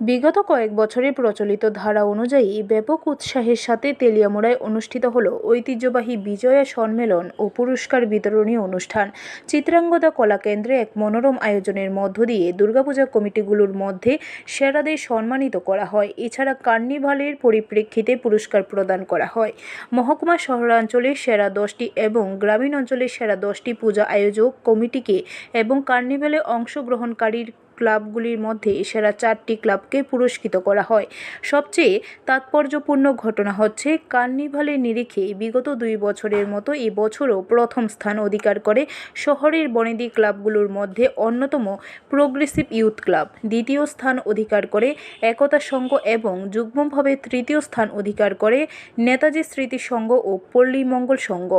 বিগত কয়েক বছরে প্রচলিত ধারা অনুযায়ী ব্যাপক উৎসাহের সাথে তেলিয়ামুড়ায় অনুষ্ঠিত হল ঐতিহ্যবাহী বিজয়া সম্মেলন ও পুরস্কার বিতরণী অনুষ্ঠান। চিত্রাঙ্গদা কলাকেন্দ্রে এক মনোরম আয়োজনের মধ্য দিয়ে দুর্গাপূজা কমিটিগুলোর মধ্যে সেরাদের সম্মানিত করা হয়। এছাড়া কার্নিভালের পরিপ্রেক্ষিতে পুরস্কার প্রদান করা হয়। মহকুমা শহরাঞ্চলের সেরা দশটি এবং গ্রামীণ অঞ্চলের সেরা দশটি পূজা আয়োজক কমিটিকে এবং কার্নিভালে অংশগ্রহণকারীর ক্লাবগুলির মধ্যে সেরা চারটি ক্লাবকে পুরস্কৃত করা হয়। সবচেয়ে তাৎপর্যপূর্ণ ঘটনা হচ্ছে, কার্নিভালের নিরিখে বিগত দুই বছরের মতো এই বছরও প্রথম স্থান অধিকার করে শহরের বনেদি ক্লাবগুলোর মধ্যে অন্যতম প্রোগ্রেসিভ ইউথ ক্লাব। দ্বিতীয় স্থান অধিকার করে একতা সংঘ এবং যুগ্মভাবে তৃতীয় স্থান অধিকার করে নেতাজি স্মৃতি সংঘ ও পল্লী মঙ্গল সংঘ।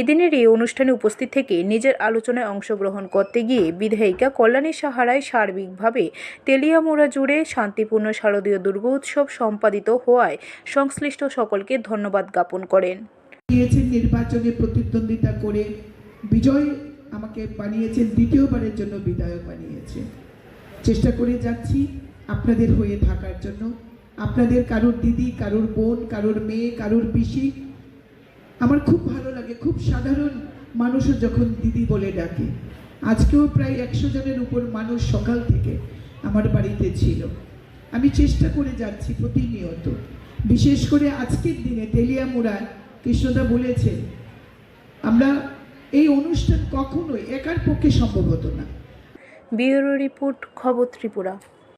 এদিনের এই অনুষ্ঠানে উপস্থিত থেকে নিজের আলোচনায় অংশগ্রহণ করতে গিয়ে বিধায়িকা কল্যাণী সাহারায় সার্বিকভাবে তেলিয়ামোড়া জুড়ে শান্তিপূর্ণ শারদীয় দুর্গোৎসব সম্পাদিত হওয়ায় সংশ্লিষ্ট সকলকে ধন্যবাদ জ্ঞাপন করেন। নির্বাচনে প্রতিদ্বন্দ্বিতা করে বিজয় আমাকে বানিয়েছেন, দ্বিতীয়বারের জন্য বিধায়ক বানিয়েছে চেষ্টা করে যাচ্ছি আপনাদের হয়ে থাকার জন্য। আপনাদের কারোর দিদি, কারোর বোন, কারোর মেয়ে, কারোর পিসি, আমার খুব ভালো লাগে, খুব সাধারণ মানুষও যখন দিদি বলে ডাকে। আজকেও প্রায় একশো জনের উপর মানুষ সকাল থেকে আমার বাড়িতে ছিল। আমি চেষ্টা করে যাচ্ছি প্রতিনিয়ত। বিশেষ করে আজকের দিনে তেলিয়ামুড়ায় কৃষ্ণদা বলেছেন, আমরা এই অনুষ্ঠান কখনোই একার পক্ষে সম্ভব হতো না। ব্যুরো রিপোর্ট খবর ত্রিপুরা।